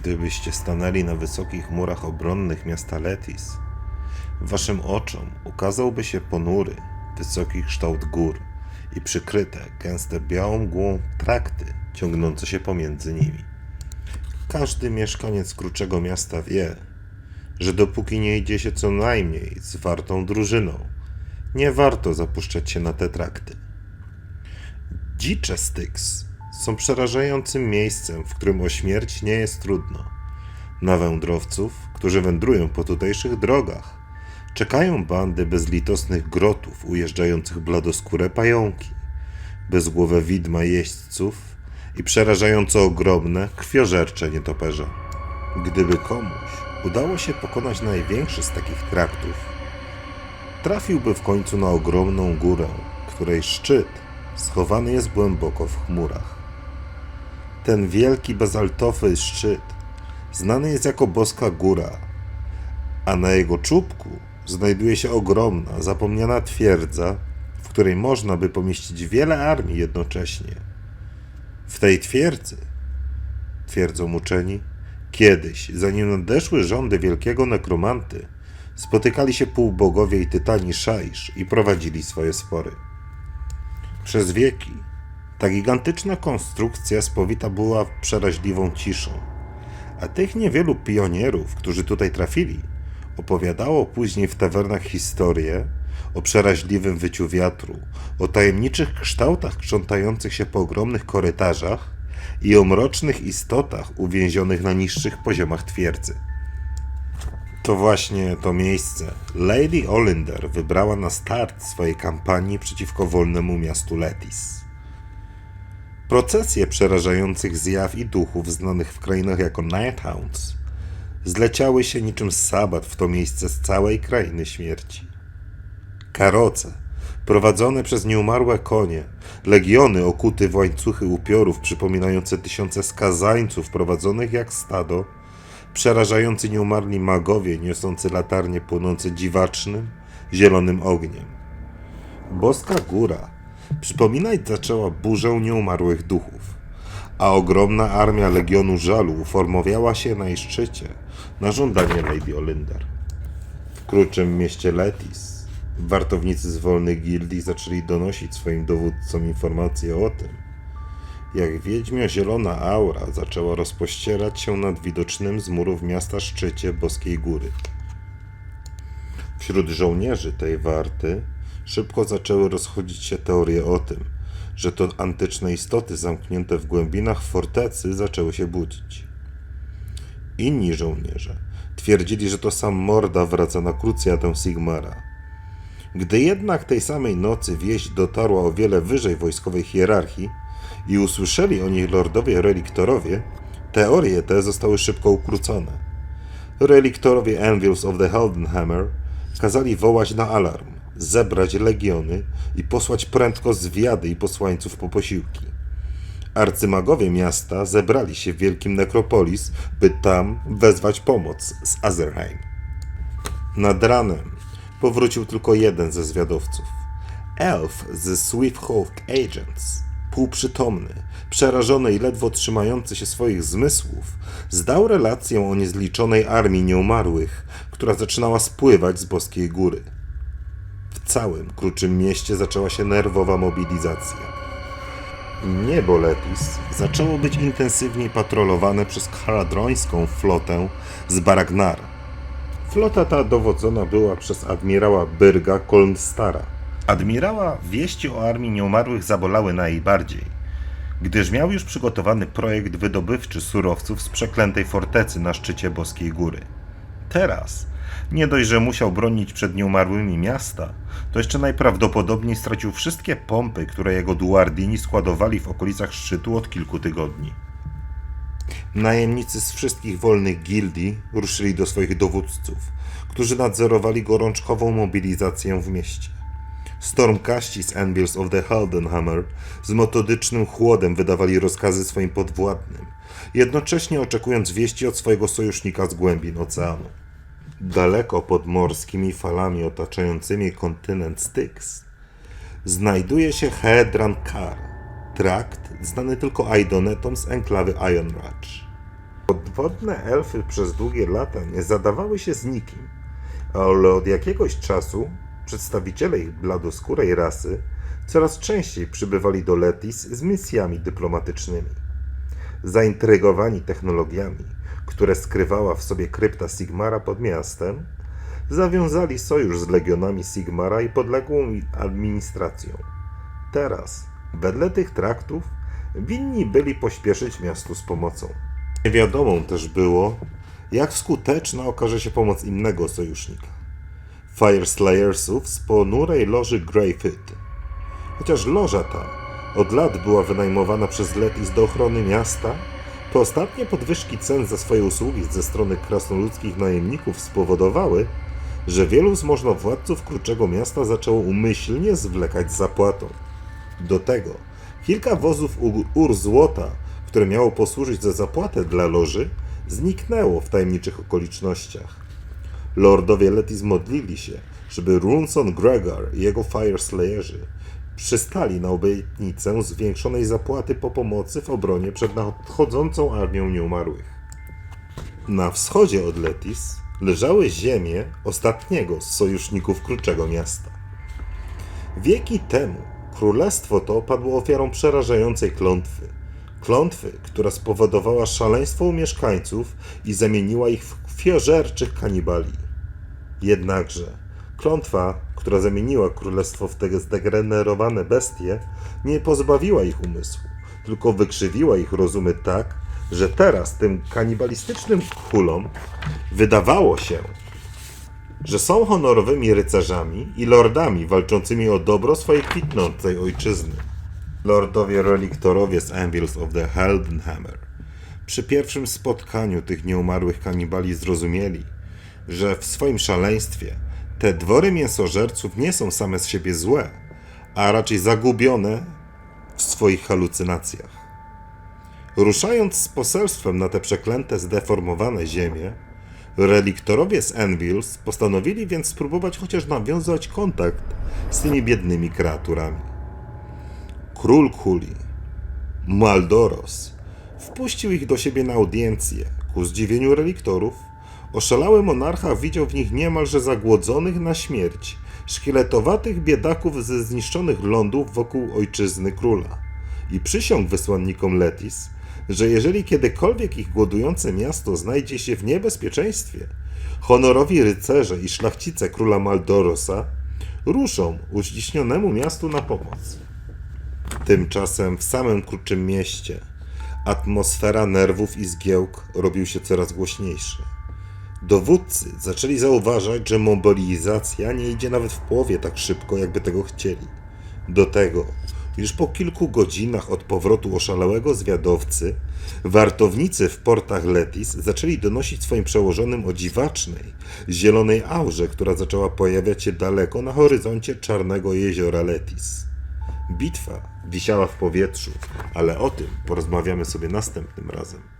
Gdybyście stanęli na wysokich murach obronnych miasta Letis, waszym oczom ukazałby się ponury, wysoki kształt gór i przykryte gęste białą mgłą trakty ciągnące się pomiędzy nimi. Każdy mieszkaniec kruczego miasta wie, że dopóki nie idzie się co najmniej z wartą drużyną, nie warto zapuszczać się na te trakty. Dzicze Styx są przerażającym miejscem, w którym o śmierć nie jest trudno. Na wędrowców, którzy wędrują po tutejszych drogach, czekają bandy bezlitosnych grotów ujeżdżających bladoskóre pająki, bezgłowe widma jeźdźców i przerażająco ogromne, krwiożercze nietoperze. Gdyby komuś udało się pokonać największy z takich traktów, trafiłby w końcu na ogromną górę, której szczyt schowany jest głęboko w chmurach. Ten wielki bazaltowy szczyt znany jest jako Boska Góra, a na jego czubku znajduje się ogromna, zapomniana twierdza, w której można by pomieścić wiele armii jednocześnie. W tej twierdzy, twierdzą uczeni, kiedyś, zanim nadeszły rządy wielkiego nekromanty, spotykali się półbogowie i tytani Szajsz i prowadzili swoje spory. Przez wieki ta gigantyczna konstrukcja spowita była przeraźliwą ciszą, a tych niewielu pionierów, którzy tutaj trafili, opowiadało później w tawernach historie o przeraźliwym wyciu wiatru, o tajemniczych kształtach krzątających się po ogromnych korytarzach i o mrocznych istotach uwięzionych na niższych poziomach twierdzy. To właśnie to miejsce Lady Olinder wybrała na start swojej kampanii przeciwko wolnemu miastu Letis. Procesje przerażających zjaw i duchów znanych w krainach jako Nighthounds zleciały się niczym sabat w to miejsce z całej krainy śmierci. Karoce, prowadzone przez nieumarłe konie, legiony okute w łańcuchy upiorów przypominające tysiące skazańców prowadzonych jak stado, przerażający nieumarli magowie niosący latarnie płonące dziwacznym, zielonym ogniem. Boska góra przypominać zaczęła burzę nieumarłych duchów, a ogromna armia Legionu Żalu uformowała się na jej szczycie na żądanie Lady Olinder. W kruczym mieście Letis wartownicy z wolnych gildii zaczęli donosić swoim dowódcom informacje o tym, jak wiedźmia zielona aura zaczęła rozpościerać się nad widocznym z murów miasta szczycie Boskiej Góry. Wśród żołnierzy tej warty szybko zaczęły rozchodzić się teorie o tym, że to antyczne istoty zamknięte w głębinach fortecy zaczęły się budzić. Inni żołnierze twierdzili, że to sam Morda wraca na krucjatę Sigmara. Gdy jednak tej samej nocy wieść dotarła o wiele wyżej wojskowej hierarchii i usłyszeli o niej lordowie reliktorowie, teorie te zostały szybko ukrócone. Reliktorowie Anvils of the Heldenhammer kazali wołać na alarm, zebrać legiony i posłać prędko zwiady i posłańców po posiłki. Arcymagowie miasta zebrali się w wielkim nekropolis, by tam wezwać pomoc z Azerheim. Nad ranem powrócił tylko jeden ze zwiadowców. Elf ze Swiftholk Agents, półprzytomny, przerażony i ledwo trzymający się swoich zmysłów, zdał relację o niezliczonej armii nieumarłych, która zaczynała spływać z boskiej góry. W całym kruczym mieście zaczęła się nerwowa mobilizacja. Niebo Letis zaczęło być intensywniej patrolowane przez karadrońską flotę z Baragnar. Flota ta dowodzona była przez admirała Byrga Kolmstara. Admirała wieści o armii nieumarłych zabolały najbardziej, gdyż miał już przygotowany projekt wydobywczy surowców z przeklętej fortecy na szczycie Boskiej Góry. Teraz, nie dość, że musiał bronić przed nieumarłymi miasta, to jeszcze najprawdopodobniej stracił wszystkie pompy, które jego duardini składowali w okolicach szczytu od kilku tygodni. Najemnicy z wszystkich wolnych gildii ruszyli do swoich dowódców, którzy nadzorowali gorączkową mobilizację w mieście. Stormkaści z Anvils of the Heldenhammer z metodycznym chłodem wydawali rozkazy swoim podwładnym, jednocześnie oczekując wieści od swojego sojusznika z głębin oceanu. Daleko pod morskimi falami otaczającymi kontynent Styx znajduje się Hedran Kar, trakt znany tylko Aidonetom z enklawy Iron Ratch. Podwodne elfy przez długie lata nie zadawały się z nikim, ale od jakiegoś czasu przedstawiciele ich bladoskórej rasy coraz częściej przybywali do Letis z misjami dyplomatycznymi. Zaintrygowani technologiami, które skrywała w sobie krypta Sigmara pod miastem, zawiązali sojusz z legionami Sigmara i podległą mi administracją. Teraz, wedle tych traktów, winni byli pośpieszyć miastu z pomocą. Niewiadomą też było, jak skuteczna okaże się pomoc innego sojusznika. Fireslayersów z ponurej loży Greyfit. Chociaż loża ta od lat była wynajmowana przez Letis do ochrony miasta, to ostatnie podwyżki cen za swoje usługi ze strony krasnoludzkich najemników spowodowały, że wielu z możnowładców Kruczego Miasta zaczęło umyślnie zwlekać z zapłatą. Do tego kilka wozów ur złota, które miało posłużyć za zapłatę dla loży, zniknęło w tajemniczych okolicznościach. Lordowie Letis modlili się, żeby Runson Gregor i jego Fireslayerzy przystali na obietnicę zwiększonej zapłaty po pomocy w obronie przed nadchodzącą armią nieumarłych. Na wschodzie od Letis leżały ziemie ostatniego z sojuszników Kruczego Miasta. Wieki temu królestwo to padło ofiarą przerażającej klątwy. Klątwy, która spowodowała szaleństwo u mieszkańców i zamieniła ich w krwiożerczych kanibali. Jednakże klątwa, która zamieniła królestwo w te zdegenerowane bestie, nie pozbawiła ich umysłu, tylko wykrzywiła ich rozumy tak, że teraz tym kanibalistycznym kulom wydawało się, że są honorowymi rycerzami i lordami walczącymi o dobro swojej kwitnącej ojczyzny. Lordowie reliktorowie z Anvils of the Heldenhammer przy pierwszym spotkaniu tych nieumarłych kanibali zrozumieli, że w swoim szaleństwie te dwory mięsożerców nie są same z siebie złe, a raczej zagubione w swoich halucynacjach. Ruszając z poselstwem na te przeklęte, zdeformowane ziemie, reliktorowie z Envils postanowili więc spróbować chociaż nawiązać kontakt z tymi biednymi kreaturami. Król Kuli, Maldoros, wpuścił ich do siebie na audiencję. Ku zdziwieniu reliktorów, oszalały monarcha widział w nich niemalże zagłodzonych na śmierć, szkieletowatych biedaków ze zniszczonych lądów wokół ojczyzny króla i przysiągł wysłannikom Letis, że jeżeli kiedykolwiek ich głodujące miasto znajdzie się w niebezpieczeństwie, honorowi rycerze i szlachcice króla Maldorosa ruszą uściśnionemu miastu na pomoc. Tymczasem w samym krótszym mieście atmosfera nerwów i zgiełk robił się coraz głośniejszy. Dowódcy zaczęli zauważać, że mobilizacja nie idzie nawet w połowie tak szybko, jakby tego chcieli. Do tego, już po kilku godzinach od powrotu oszalałego zwiadowcy, wartownicy w portach Letis zaczęli donosić swoim przełożonym o dziwacznej, zielonej aurze, która zaczęła pojawiać się daleko na horyzoncie czarnego jeziora Letis. Bitwa wisiała w powietrzu, ale o tym porozmawiamy sobie następnym razem.